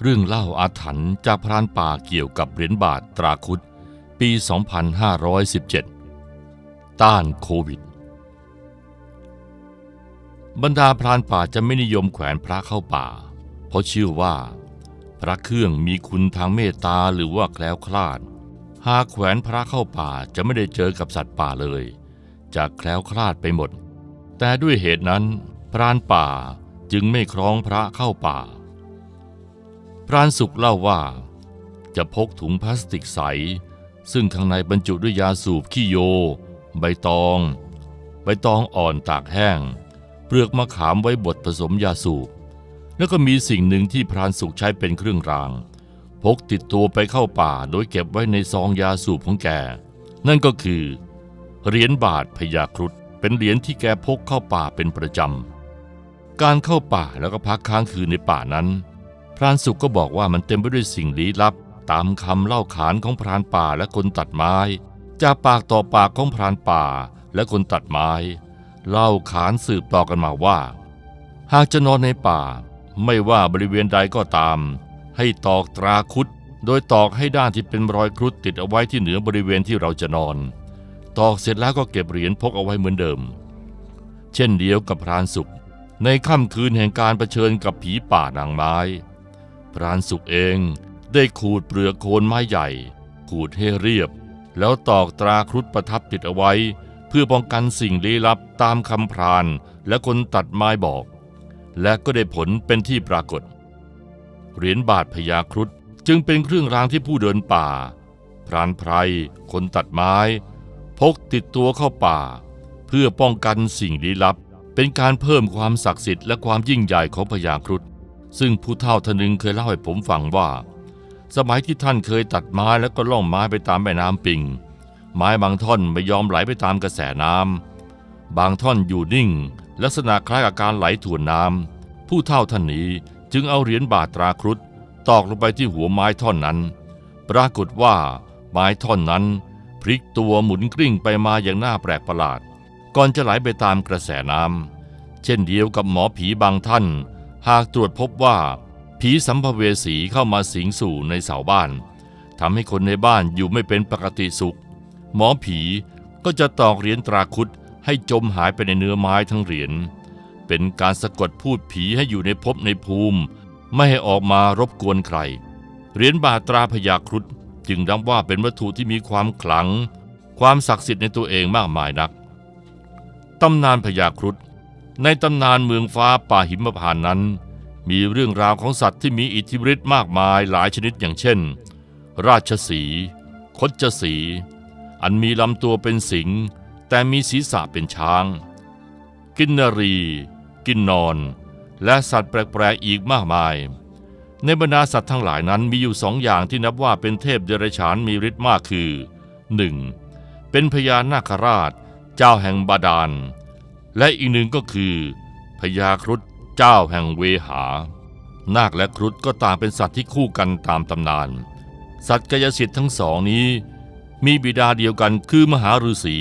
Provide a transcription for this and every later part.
เรื่องเล่าอาถรรพ์จากพรานป่าเกี่ยวกับเหรียญบาทตราคุดปี 2517 ต้านโควิด บรรดาพรานป่าจะไม่นิยมแขวนพระเข้าป่า เพราะเชื่อว่า พระเครื่องมีคุณทางเมตตาหรือว่าแคล้วคลาด หากแขวนพระเข้าป่าจะไม่ได้เจอกับสัตว์ป่าเลย จะแคล้วคลาดไปหมด แต่ด้วยเหตุนั้น พรานป่าจึงไม่คล้องพระเข้าป่า พรานสุขเล่าว่า จะพกถุงพลาสติกใส ซึ่งข้างในบรรจุด้วยยาสูบขี้โย ใบตอง ใบตองอ่อนตากแห้ง เปลือกมะขามไว้บดผสมยาสูบ แล้วก็มีสิ่งหนึ่งที่พรานสุขใช้เป็นเครื่องราง พกติดตัวไปเข้าป่าโดยเก็บไว้ในซองยาสูบของแก นั่นก็คือ เหรียญบาทพญาครุฑเป็นเหรียญที่แกพกเข้าป่าเป็นประจำการเข้าป่าแล้วก็พักค้างคืนในป่านั้น พรานสุขก็บอกว่ามันเต็มไปด้วยสิ่งลี้ลับ ตามคำเล่าขานของพรานป่าและคนตัดไม้ จากปากต่อปากของพรานป่าและคนตัดไม้ เล่าขานสืบต่อกันมาว่า หากจะนอนในป่า ไม่ว่าบริเวณใดก็ตาม ให้ตอกตราคุดโดยตอกให้ด้านที่เป็นรอยครุฑติดเอาไว้ที่เหนือบริเวณที่เราจะนอน ตอกเสร็จแล้วก็เก็บเหรียญพกเอาไว้เหมือนเดิม เช่นเดียวกับพรานสุข ในค่ำคืนแห่งการรเผชิญกับผีป่านางไม้ พรานสุขเองได้ขูดเปลือกโคนไม้ใหญ่ ขูดให้เรียบ แล้วตอกตราครุฑประทับติดเอาไว้ เพื่อป้องกันสิ่งลี้ลับตามคำพรานและคนตัดไม้บอก และก็ได้ผลเป็นที่ปรากฏ เหรียญบาทพญาครุฑจึงเป็นเครื่องรางที่ผู้เดินป่า พรานไพรคนตัดไม้ พกติดตัวเข้าป่า เพื่อป้องกันสิ่งลี้ลับ เป็นการเพิ่มความศักดิ์สิทธิ์และความยิ่งใหญ่ของพญาครุฑ ซึ่งผู้เฒ่าท่านหนึ่งเคยเล่าให้ผมฟังว่า สมัยที่ท่านเคยตัดไม้แล้วก็ล่องไม้ไปตามแม่น้ำปิง ไม้บางท่อนไม่ยอมไหลไปตามกระแสน้ำบางท่อนอยู่นิ่ง ลักษณะคล้ายกับการไหลถ่วนน้ำผู้เฒ่าท่านนี้จึงเอาเหรียญบาทตราครุฑตอกลงไปที่หัวไม้ท่อนนั้น ปรากฏว่าไม้ท่อนนั้นพลิกตัวหมุนกลิ้งไปมาอย่างน่าแปลกประหลาด ก่อนจะไหลไปตามกระแสน้ำเช่นเดียวกับหมอผีบางท่าน หากตรวจพบว่า ผีสัมภเวสีเข้ามาสิงสู่ในเสาบ้านทำให้คนในบ้านอยู่ไม่เป็นปกติสุข หมอผีก็จะตอกเหรียญตราครุฑให้จมหายไปในเนื้อไม้ทั้งเหรียญ เป็นการสะกดพูดผีให้อยู่ในภพในภูมิ ไม่ให้ออกมารบกวนใคร เหรียญบาทตราพญาครุฑจึงนับว่าเป็นวัตถุที่มีความขลัง ความศักดิ์สิทธิ์ในตัวเองมากมายนัก ตำนานพญาครุฑ ในตำนานเมืองฟ้าป่าหิมพานต์นั้น มีเรื่องราวของสัตว์ที่มีอิทธิฤทธิ์มากมายหลายชนิดอย่างเช่น ราชสีคดจสี อันมีลำตัวเป็นสิงห์แต่มีศีรษะเป็นช้าง กินนรี กินนอน และสัตว์แปลกๆอีกมากมาย ในบรรดาสัตว์ทั้งหลายนั้นมีอยู่สองอย่างที่นับว่าเป็นเทพเดรัจฉานมีฤทธิ์มากคือ 1. เป็นพญานาคราช เจ้าแห่งบาดาล และอีกหนึ่งก็คือพญาครุฑเจ้าแห่งเวหา นาคและครุฑก็ต่างเป็นสัตว์ที่คู่กันตามตำนาน สัตว์กายสิทธิ์ทั้งสองนี้ มีบิดาเดียวกันคือมหาฤาษี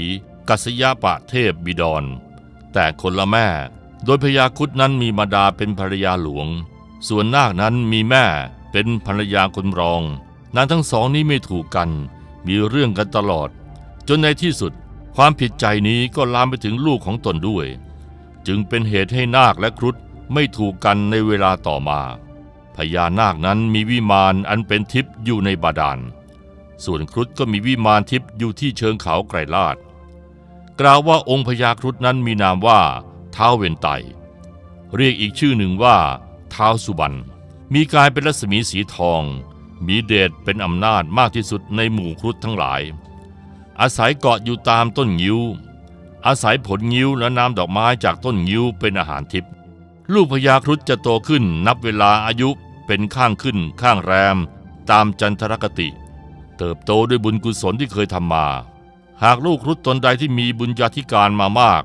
กัสยปะเทพบิดร แต่คนละแม่ โดยพญาครุฑนั้นมีมารดาเป็นภรรยาหลวง ส่วนนาคนั้นมีแม่เป็นภรรยาคนรอง นางทั้งสองนี้ไม่ถูกกัน มีเรื่องกันตลอด จนในที่สุด ความผิดใจนี้ก็ลามไปถึงลูกของตนด้วย จึงเป็นเหตุให้นาคและครุฑไม่ถูกกันในเวลาต่อมา พญานาคนั้นมีวิมานอันเป็นทิพย์อยู่ในบาดาล ส่วนครุฑก็มีวิมานทิพย์อยู่ที่เชิงเขาไกรลาดกล่าวว่าองค์พญาครุฑนั้นมีนามว่าท้าวเวนไต เรียกอีกชื่อหนึ่งว่าท้าวสุบรรณมีกายเป็นรัศมีสีทอง มีเดชเป็นอำนาจมากที่สุดในหมู่ครุฑทั้งหลาย อาศัยเกาะอยู่ตามต้นงิ้ว อาศัยผลงิ้วและน้ำดอกไม้จากต้นงิ้วเป็นอาหารทิพย์ลูกพญาครุฑจะโตขึ้นนับเวลาอายุเป็นข้างขึ้นข้างแรม ตามจันทรคติ เติบโตด้วยบุญกุศลที่เคยทำมา หากลูกครุฑตนใดที่มีบุญญาธิการมามาก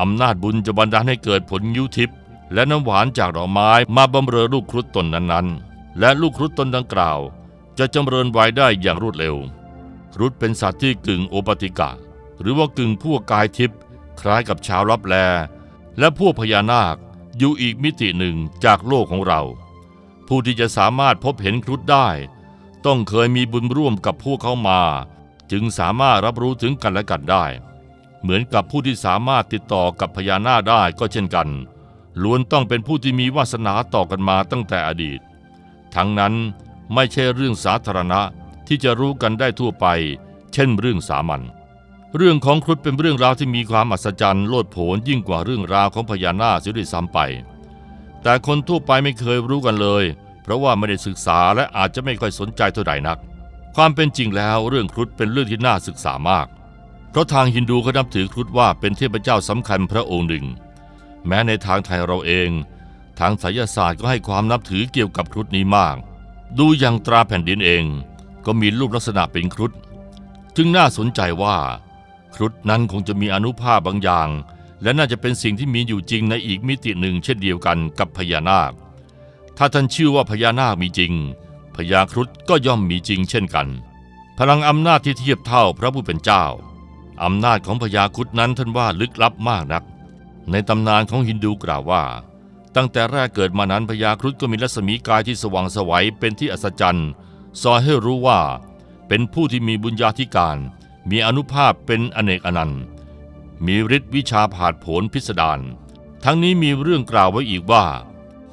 อำนาจบุญจะบันดาลให้เกิดผลยิ้วทิพย์และน้ำหวานจากดอกไม้มาบำเรอลูกครุฑตนนั้นๆ และลูกครุฑตนดังกล่าว จะจำเริญไว้ได้อย่างรวดเร็ว รุฑเป็นสัตว์ที่กึ่งโอปติกะ หรือว่ากึ่งพวกกายทิพย์คล้ายกับชาวลับแล และพวกพญานาคอยู่อีกมิติหนึ่งจากโลกของเรา ผู้ที่จะสามารถพบเห็นครุฑได้ ต้องเคยมีบุญร่วมกับพวกเขามา จึงสามารถรับรู้ถึงกันและกันได้ เหมือนกับผู้ที่สามารถติดต่อกับพญานาคได้ก็เช่นกัน ล้วนต้องเป็นผู้ที่มีวาสนาต่อกันมาตั้งแต่อดีต ทั้งนั้นไม่ใช่เรื่องสาธารณะ ที่จะรู้กันได้ทั่วไป เช่นเรื่องสามัญเรื่องของครุฑเป็นเรื่องราวที่มีความอัศจรรย์โลดโผนยิ่งกว่าเรื่องราวของพญานาคเสียด้วยซ้ำไป แต่คนทั่วไปไม่เคยรู้กันเลย เพราะว่าไม่ได้ศึกษาและอาจจะไม่ค่อยสนใจเท่าใดนัก ความเป็นจริงแล้วเรื่องครุฑเป็นเรื่องที่น่าศึกษามาก เพราะทางฮินดูเขานับถือครุฑว่าเป็นเทพเจ้าสำคัญพระองค์หนึ่ง แม้ในทางไทยเราเอง ทางไสยศาสตร์ก็ให้ความนับถือเกี่ยวกับครุฑนี้มาก ดูอย่างตราแผ่นดินเอง ก็มีรูปลักษณะเป็นครุฑจึงน่าสนใจว่า ครุฑนั้นคงจะมีอนุภาพบางอย่าง และน่าจะเป็นสิ่งที่มีอยู่จริงในอีกมิติหนึ่งเช่นเดียวกันกับพญานาค ถ้าท่านเชื่อว่าพญานาคมีจริงพญาครุฑก็ย่อมมีจริงเช่นกัน พลังอำนาจที่เทียบเท่าพระผู้เป็นเจ้าอำนาจของพญาครุฑนั้นท่านว่าลึกลับมากนัก ในตำนานของฮินดูกล่าวว่า ตั้งแต่แรกเกิดมานั้นพญาครุฑก็มีรัศมีกายที่สว่างสวัยเป็นที่อัศจรรย์ สอนให้รู้ว่า เป็นผู้ที่มีบุญญาธิการ มีอนุภาพเป็นอเนกอนันต์ มีฤทธิ์วิชาผาดโผนพิสดารทั้งนี้มีเรื่องกล่าวไว้อีกว่า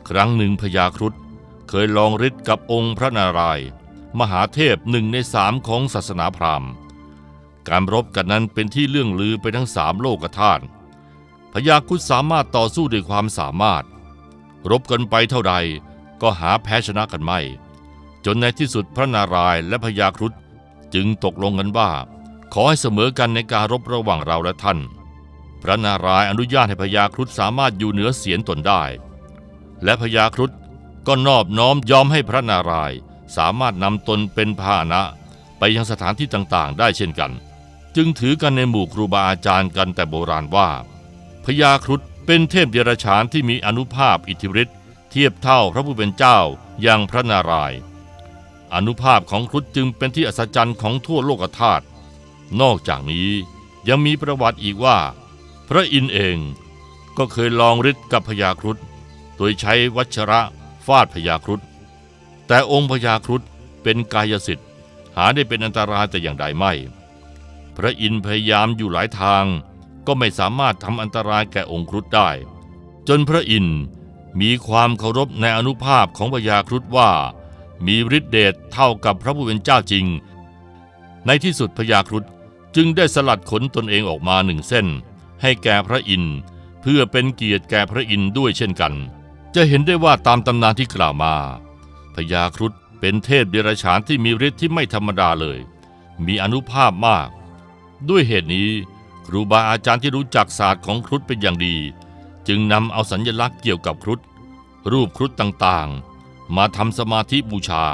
ครั้งหนึ่งพญาครุฑเคยลองฤทธิ์กับองค์พระนารายณ์มหาเทพหนึ่งในสามของศาสนาพราหมณ์ การรบกันนั้นเป็นที่เรื่องลือไปทั้งสามโลกธาตุพญาครุฑสามารถต่อสู้ด้วยความสามารถ รบกันไปเท่าใดก็หาแพ้ชนะกันไม่ จนในที่สุดพระนารายณ์และพญาครุฑจึงตกลงกันว่า ขอให้เสมอกันในการรบระหว่างเราและท่าน พระนารายณ์อนุญาตให้พญาครุฑสามารถอยู่เหนือเสียนตนได้ และพญาครุฑก็นอบน้อมยอมให้พระนารายณ์สามารถนำตนเป็นพาหนะ ไปยังสถานที่ต่างๆ ได้เช่นกัน จึงถือกันในหมู่ครูบาอาจารย์กันแต่โบราณว่าพญาครุฑเป็นเทพเดรัจฉานที่มีอนุภาพอิทธิฤทธิ์เทียบเท่าพระผู้เป็นเจ้าอย่างพระนารายณ์ อนุภาพของครุฑจึงเป็นที่อัศจรรย์ของทั่วโลกธาตุนอกจากนี้ยังมีประวัติอีกว่า พระอินเองก็เคยลองฤทธิ์กับพญาครุฑโดยใช้วัชระฟาดพญาครุฑแต่องค์พญาครุฑเป็นกายสิทธิ์หาได้เป็นอันตรายแต่อย่างใดไม่ พระอินพยายามอยู่หลายทาง ก็ไม่สามารถทำอันตรายแก่องค์ครุฑได้ จนพระอินมีความเคารพในอนุภาพของพญาครุฑว่า มีฤทธิเดชเท่ากับพระผู้เป็นเจ้าจริง ในที่สุดพญาครุฑจึงได้สลัดขนตนเองออกมาหนึ่งเส้น ให้แก่พระอินทร์เพื่อเป็นเกียรติแก่พระอินทร์ด้วยเช่นกัน จะเห็นได้ว่าตามตำนานที่กล่าวมาพญาครุฑเป็นเทพเดรัจฉานที่มีฤทธิ์ที่ไม่ธรรมดาเลย มีอนุภาพมาก ด้วยเหตุนี้ครูบาอาจารย์ที่รู้จักศาสตร์ของครุฑเป็นอย่างดี จึงนำเอาสัญลักษณ์เกี่ยวกับครุฑรูปครุฑต่างๆ มาทำสมาธิบูชา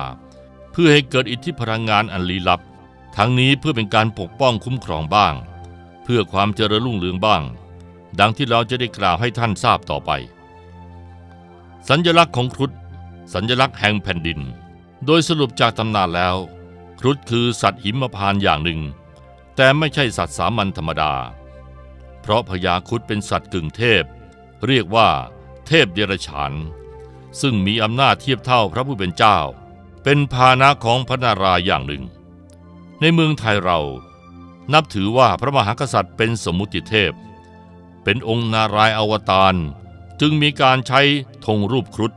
เพื่อให้เกิดอิทธิพลังงานอันลี้ลับ ทั้งนี้เพื่อเป็นการปกป้องคุ้มครองบ้าง เพื่อความเจริญรุ่งเรืองบ้าง ดังที่เราจะได้กล่าวให้ท่านทราบต่อไป สัญลักษณ์ของครุฑสัญลักษณ์แห่งแผ่นดิน โดยสรุปจากตำนานแล้ว ครุฑคือสัตว์หิมพานต์อย่างหนึ่ง แต่ไม่ใช่สัตว์สามัญธรรมดา เพราะพญาครุฑเป็นสัตว์กึ่งเทพ เรียกว่า เทพเดรัจฉาน ซึ่งมีอำนาจเทียบเท่าพระผู้เป็นเจ้า เป็นพานะของพระนารายณ์อย่างหนึ่ง ในเมืองไทยเรานับถือว่าพระมหากษัตริย์เป็นสมมุติเทพ เป็นองค์นารายณ์อวตารจึงมีการใช้ธงรูปครุฑ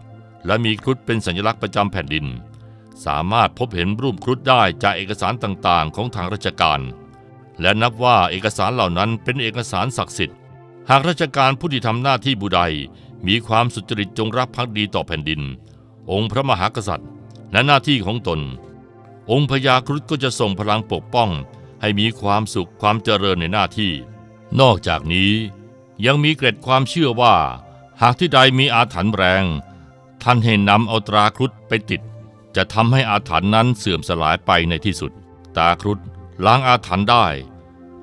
และมีครุฑเป็นสัญลักษณ์ประจำแผ่นดิน สามารถพบเห็นรูปครุฑได้จากเอกสารต่างๆ ของทางราชการ และนับว่าเอกสารเหล่านั้นเป็นเอกสารศักดิ์สิทธิ์ หากราชการผู้ที่ทำหน้าที่บุใด มีความสุจริตจงรักภักดีต่อแผ่นดิน องค์พระมหากษัตริย์และหน้าที่ของตน องค์พญาครุฑก็จะส่งพลังปกป้อง ให้มีความสุขความเจริญในหน้าที่ นอกจากนี้ยังมีเกร็ดความเชื่อว่า หากที่ใดมีอาถรรพ์แรง ท่านให้นำเอาตราครุฑไปติด จะทำให้อาถรรพ์นั้นเสื่อมสลายไปในที่สุด ตาครุฑล้างอาถรรพ์ได้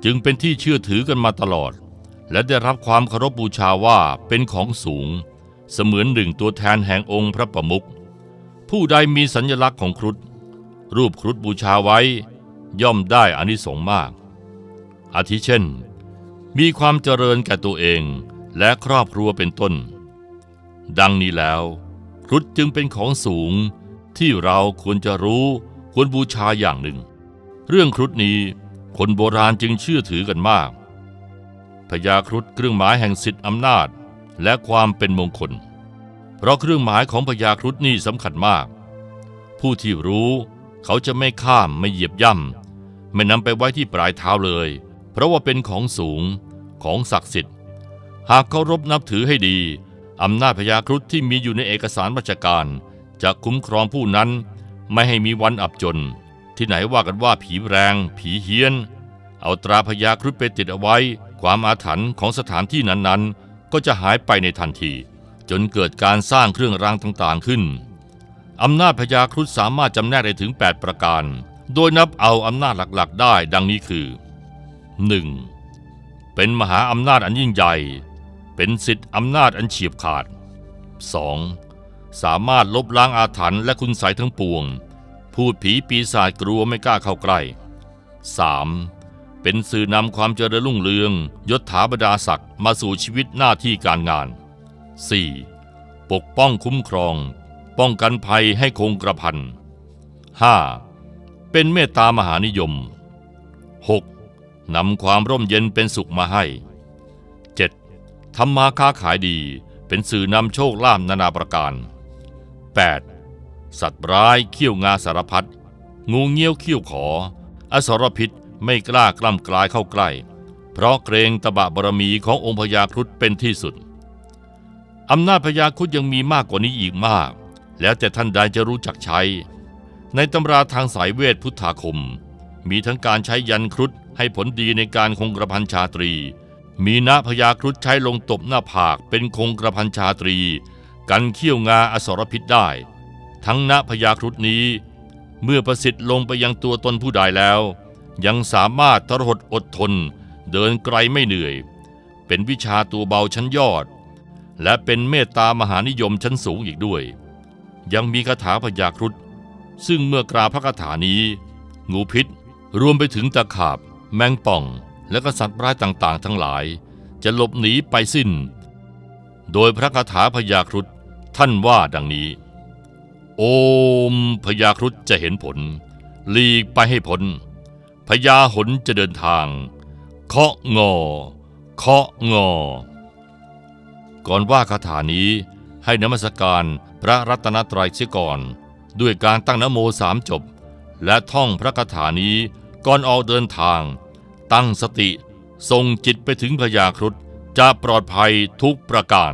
จึงเป็นที่เชื่อถือกันมาตลอด และได้รับความเคารพบูชาว่าเป็นของสูง เสมือนหนึ่งตัวแทนแห่งองค์พระประมุขผู้ใดมีสัญลักษณ์ของครุฑรูปครุฑบูชาไว้ ย่อมได้อานิสงส์มาก อาทิเช่น มีความเจริญแก่ตัวเองและครอบครัวเป็นต้น ดังนี้แล้ว ครุรุฑจึงเป็นของสูงที่เราควรจะรู้ควรบูชาอย่างหนึ่ง เรื่องครุฑนี้คนโบราณจึงเชื่อถือกันมาก พญาครุฑเครื่องหมายแห่งสิทธิอำนาจ และความเป็นมงคล เพราะเครื่องหมายของพญาครุฑนี่สำคัญมาก ผู้ที่รู้เขาจะไม่ข้ามไม่เหยียบย่ำไม่นำไปไว้ที่ปลายเท้าเลย เพราะว่าเป็นของสูงของศักดิ์สิทธิ์ หากเคารพนับถือให้ดีอำนาจพญาครุฑที่มีอยู่ในเอกสารราชการ จะคุ้มครองผู้นั้นไม่ให้มีวันอับจน ที่ไหนว่ากันว่าผีแรง ผีเฮี้ยน เอาตราพญาครุฑไปติดเอาไว้ ความอาถรรพ์ของสถานที่นั้นๆ ก็จะหายไปในทันที จนเกิดการสร้างเครื่องรางต่างๆขึ้นอำนาจพญาครุฑสามารถจำแนกได้ถึง 8 ประการ โดยนับเอาอำนาจหลักๆ ได้ดังนี้คือ 1. เป็นมหาอำนาจอันยิ่งใหญ่ เป็นสิทธิอำนาจอันเฉียบขาด 2. สามารถลบล้างอาถรรพ์และคุณไสยทั้งปวง พูดผีปีศาจกลัวไม่กล้าเข้าใกล้ 3. เป็นสื่อนำความเจริญรุ่งเรืองยศถาบรรดาศักดิ์มาสู่ชีวิตหน้าที่การงาน 4. ปกป้องคุ้มครอง ป้องกันภัยให้คงกระพัน 5. เป็นเมตตามหานิยม 6. นำความร่มเย็นเป็นสุขมาให้ 7. ทำมาค้าขายดีเป็นสื่อนำโชคลาภนานาประการ 8. สัตว์ร้ายเขี้ยวงาสารพัดงูเงี้ยวเขี้ยวขอ อสรพิษ ไม่กล้ากล้ำกลายเข้าใกล้ เพราะเกรงตบะบารมีขององค์พญาครุฑเป็นที่สุดอำนาจพญาครุฑยังมีมากกว่านี้อีกมาก แล้วแต่ท่านใดจะรู้จักใช้ ในตำราทางสายเวทพุทธาคม มีทั้งการใช้ยันครุฑให้ผลดีในการคงกระพันชาตรี มีณพญาครุฑใช้ลงตบหน้าผากเป็นคงกระพันชาตรี กันเขี้ยวงาอสรพิษได้ ทั้งณพญาครุฑนี้ เมื่อประสิทธิ์ลงไปยังตัวตนผู้ใดแล้ว ยังสามารถทรหดอดทนเดินไกลไม่เหนื่อย เป็นวิชาตัวเบาชั้นยอด และเป็นเมตตามหานิยมชั้นสูงอีกด้วย ยังมีคาถาพญาครุฑซึ่งเมื่อกราพระคาถานี้ งูพิษ รวมไปถึงตะขาบ แมงป่อง และก็สัตว์ร้ายต่างๆ ทั้งหลาย จะหลบหนีไปสิ้น โดยพระคาถาพญาครุฑท่านว่าดังนี้ โอมพญาครุฑจะเห็นผลหลีกไปให้พ้น พญาหนจะเดินทาง เคาะงอ เคาะงอ ก่อนว่าคาถานี้ให้นมัสการพระรัตนตรัยเสียก่อน ด้วยการตั้งนโมสามจบ และท่องพระคาถานี้ก่อนออกเดินทาง ตั้งสติส่งจิตไปถึงพญาครุฑจะปลอดภัยทุกประการ